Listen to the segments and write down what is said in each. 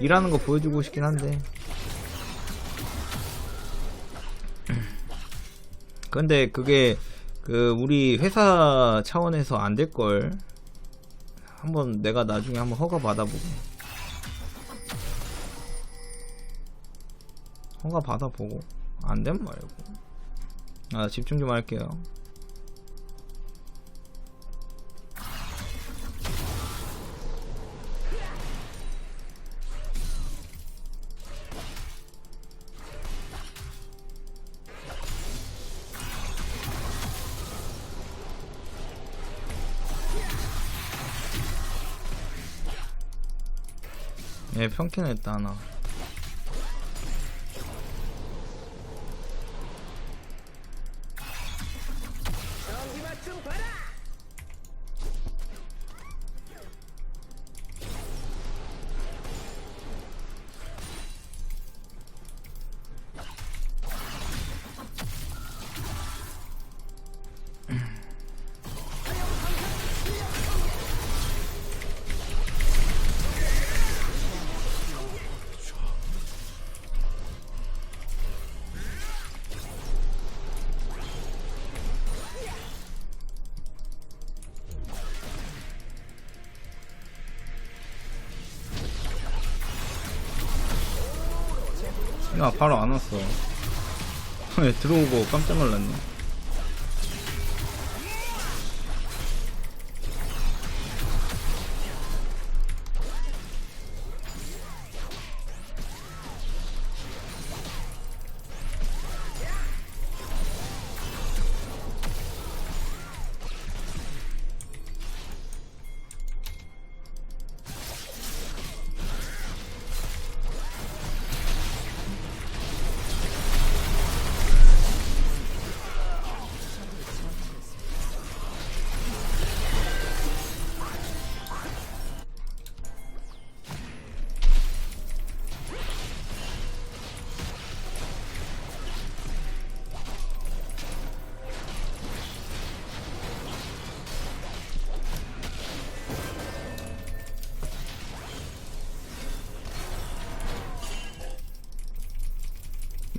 일하는 거 보여주고 싶긴 한데. 근데 그게 그 우리 회사 차원에서 안 될 걸. 한번 내가 나중에 한번 허가 받아보고. 허가 받아보고. 안 되면 말고. 아 집중 좀 할게요 예 평캔 했다 하나 야 바로 안 왔어. 왜 들어오고 깜짝 놀랐네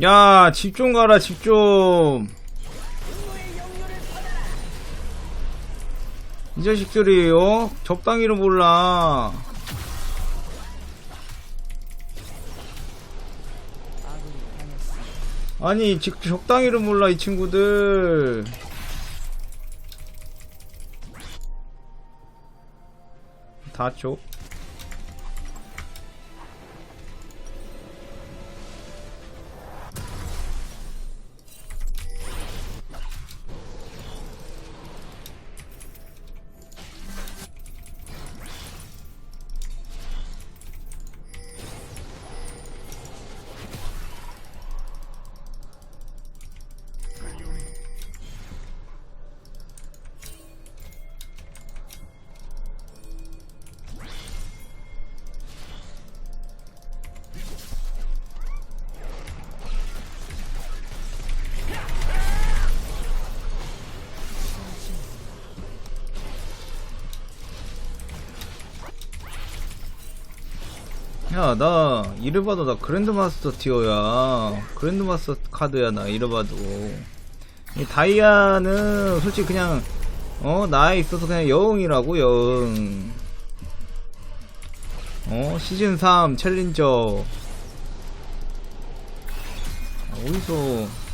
야, 집 좀 가라, 집 좀. 이 자식들이, 어? 적당히를 몰라. 아니, 직, 적당히를 몰라, 이 친구들. 다 쪽. 야, 나, 이래봐도 나 그랜드마스터 티어야. 그랜드마스터 카드야, 나, 이래봐도. 이 다이아는 솔직히 그냥, 어, 나에 있어서 그냥 여흥이라고, 여흥. 어, 시즌3 챌린저. 아, 어디서.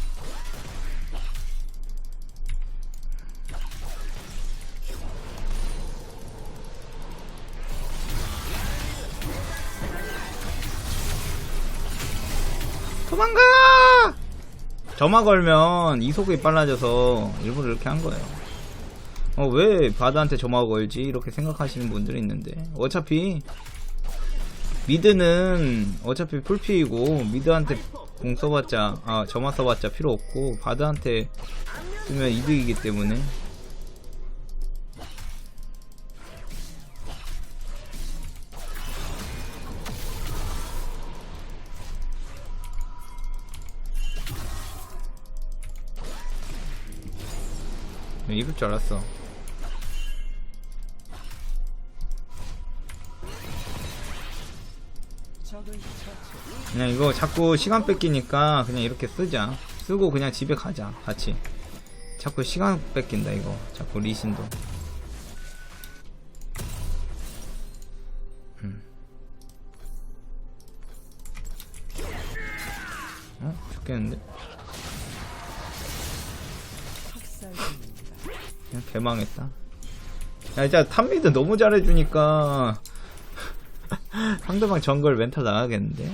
도망가! 점화 걸면 이속이 빨라져서 일부러 이렇게 한 거예요. 어, 왜 바드한테 점화 걸지? 이렇게 생각하시는 분들이 있는데. 어차피, 미드는 어차피 풀피이고, 미드한테 공 써봤자, 아, 점화 써봤자 필요 없고, 바드한테 쓰면 이득이기 때문에. 입을 줄 알았어. 그냥 이거 자꾸 시간 뺏기니까 그냥 이렇게 쓰자. 쓰고 그냥 집에 가자. 같이. 자꾸 시간 뺏긴다 이거. 자꾸 리신도. 음. 어? 죽겠는데? 그냥 개망했다. 야, 진짜 탑미드 너무 잘해주니까 상대방 정글 멘탈 나가겠는데?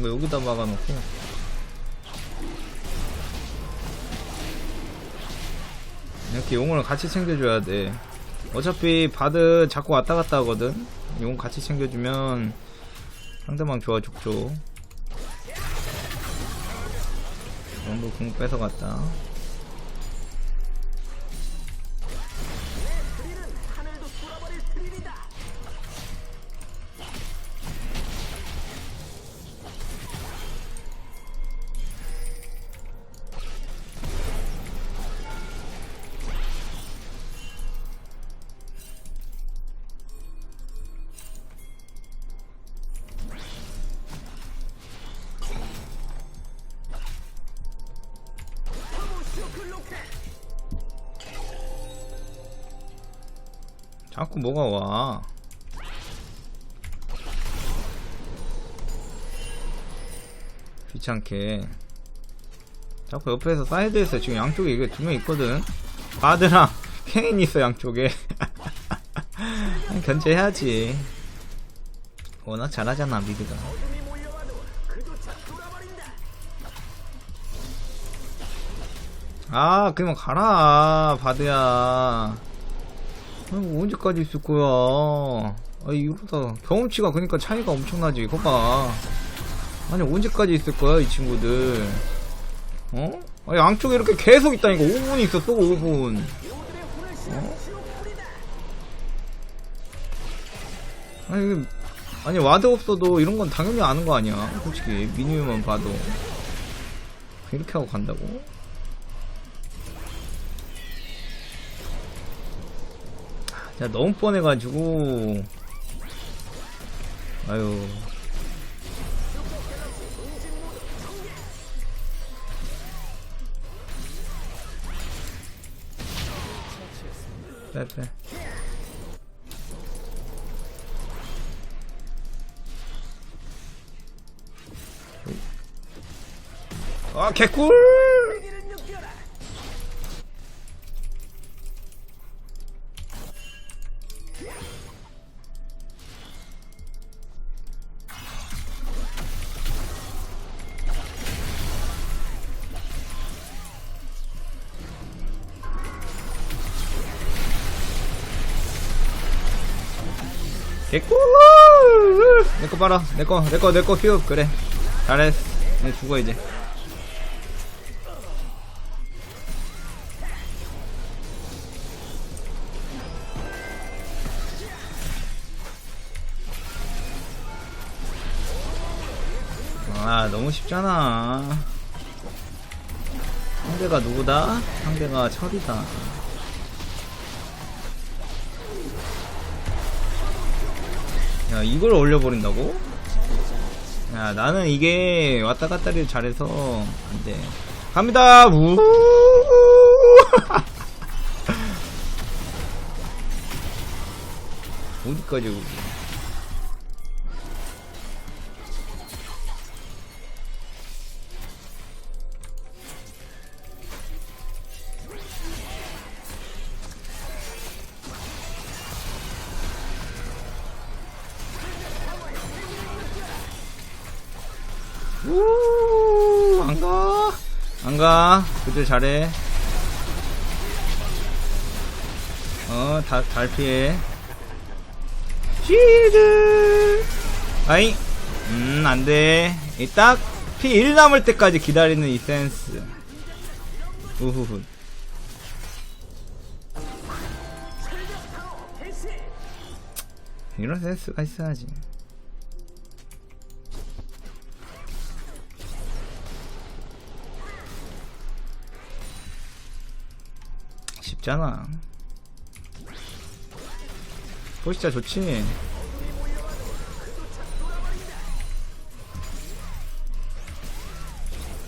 이거 여기다 막아놓고. 이렇게 용을 같이 챙겨줘야 돼. 어차피 바드 자꾸 왔다 갔다 하거든? 용 같이 챙겨주면 상대방 좋아 죽죠. 용도 궁 뺏어갔다 자꾸 뭐가 와? 귀찮게. 자꾸 옆에서 사이드에서 지금 양쪽에 이게 두 명 있거든? 바드랑 케인 있어 양쪽에. 견제해야지. 워낙 잘하잖아 미드가 아 그냥 가라 바드야. 아이고 언제까지 있을 거야? 아 이러다. 경험치가 그니까 차이가 엄청나지 이거 봐. 아니 언제까지 있을 거야 이 친구들? 어? 아 양쪽에 이렇게 계속 있다니까. 5분 있었어 5분 어? 아니 아니 와드 없어도 이런 건 당연히 아는 거 아니야 솔직히. 미니멈만 봐도. 이렇게 하고 간다고? 야 너무 뻔해가지고. 아유. 빼빼. 아 개꿀 봐라. 내거 내거 내거 휴 그래. 잘했어 이제 죽어 이제. 아 너무 쉽잖아. 상대가 누구다? 상대가 철이다 야 이걸 올려버린다고? 야 나는 이게 왔다갔다를 잘해서 안돼. 갑니다. 우. 어디까지 안 가. 그들 잘해. 어, 다, 잘 피해. 쉴드. 아이. 음, 안 돼. 이 딱. P1 남을 때까지 기다리는 이 센스. 우후후. 이런 센스가 있어야지. 쉽잖아. 포시자 좋지.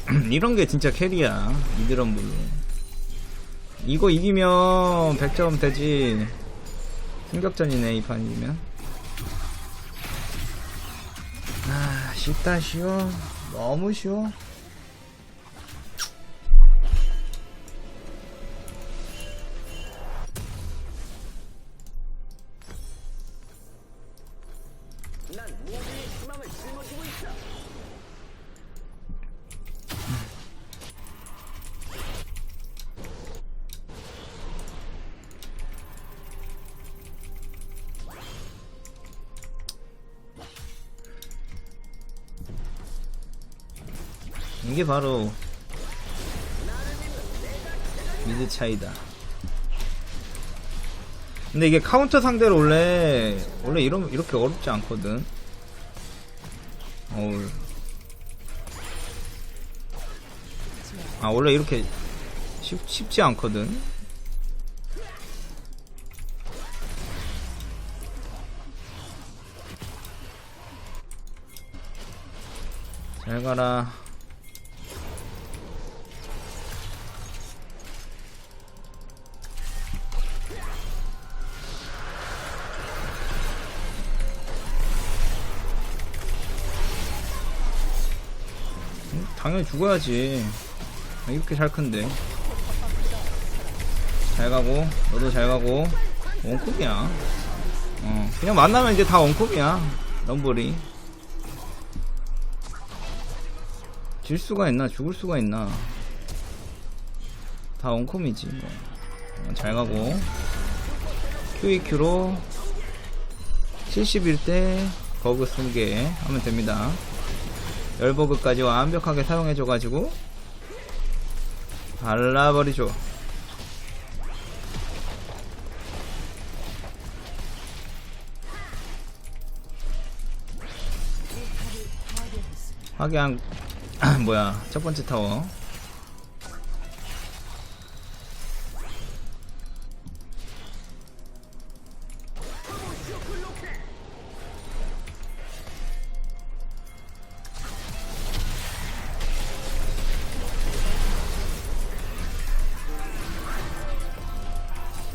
이런 게 진짜 캐리야. 이드런 물로. 이거 이기면 100점 되지. 승격전이네, 이 판 이기면. 아, 쉽다, 쉬워. 너무 쉬워. 이게 바로 미드 차이다. 근데 이게 카운터 상대로 원래 원래 이런 이렇게 어렵지 않거든. 어우. 아 원래 이렇게 쉽, 쉽지 않거든. 잘 가라. 당연히 죽어야지. 아, 이렇게 잘 큰데. 잘 가고, 너도 잘 가고. 원컵이야. 어, 그냥 만나면 이제 다 원컵이야. 럼블이. 질 수가 있나, 죽을 수가 있나. 다 원컴이지. 뭐. 어, 잘 가고. QEQ로 71대 버그 승계 하면 됩니다. 열버그까지 완벽하게 사용해줘가지고 발라버리죠. 확양 뭐야 첫 번째 타워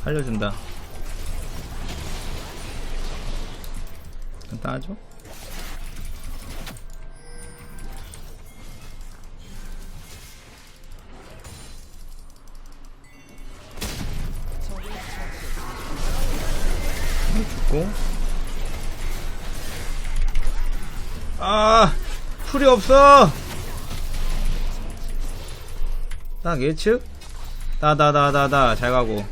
살려준다. 따줘. 아 풀이 없어. 딱 예측? 다다다다다 잘 가고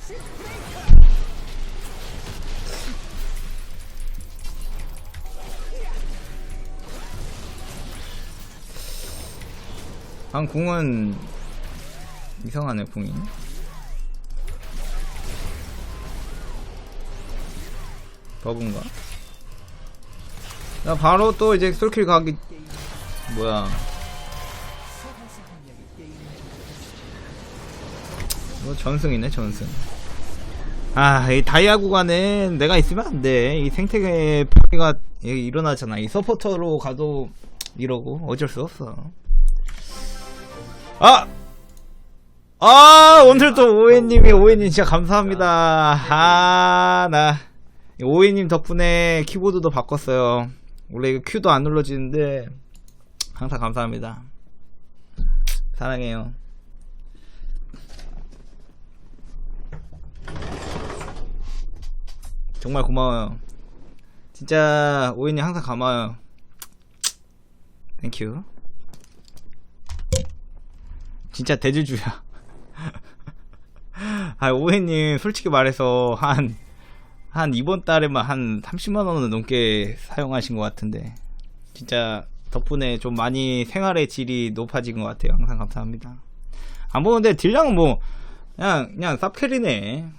방 궁은 이상하네 궁이. 버그인가? 나 바로 또 이제 솔킬 가기 뭐야. 뭐 전승이네 전승. 아 이 다이아 구간은 내가 있으면 안돼. 이 생태계 파괴가 일어나잖아. 이 서포터로 가도 이러고 어쩔 수 없어 아! 아, 오늘 또 오해님이, 오해님 진짜 감사합니다. 아, 나, 오해님 덕분에 키보드도 바꿨어요. 원래 이거 큐도 안 눌러지는데, 항상 감사합니다. 사랑해요. 정말 고마워요. 진짜, 오해님 항상 고마워요. 땡큐. 진짜 대주주야. 아, 오해님, 솔직히 말해서, 한, 한 이번 달에만 한 30만원은 넘게 사용하신 것 같은데. 진짜, 덕분에 좀 많이 생활의 질이 높아진 것 같아요. 항상 감사합니다. 안 보는데 딜량은 뭐 그냥 그냥 쌉캐리네.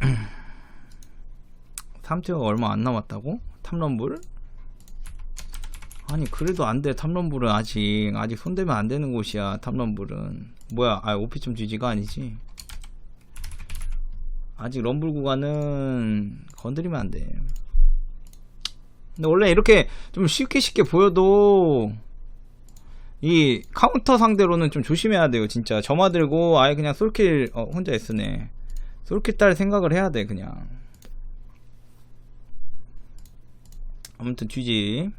삼티어가 얼마 안 남았다고? 탐런불? 아니 그래도 안돼 탐런불은 아직. 아직 손대면 안 되는 곳이야 탐런불은. 뭐야 아 오피점 GG가 아니지? 아직 럼블 구간은 건드리면 안돼. 근데 원래 이렇게 좀 쉽게 쉽게 보여도 이 카운터 상대로는 좀 조심해야 돼요 진짜. 점화 들고 아예 그냥 솔킬 어 혼자 S네. 솔킬 딸 생각을 해야 돼 그냥 아무튼 GG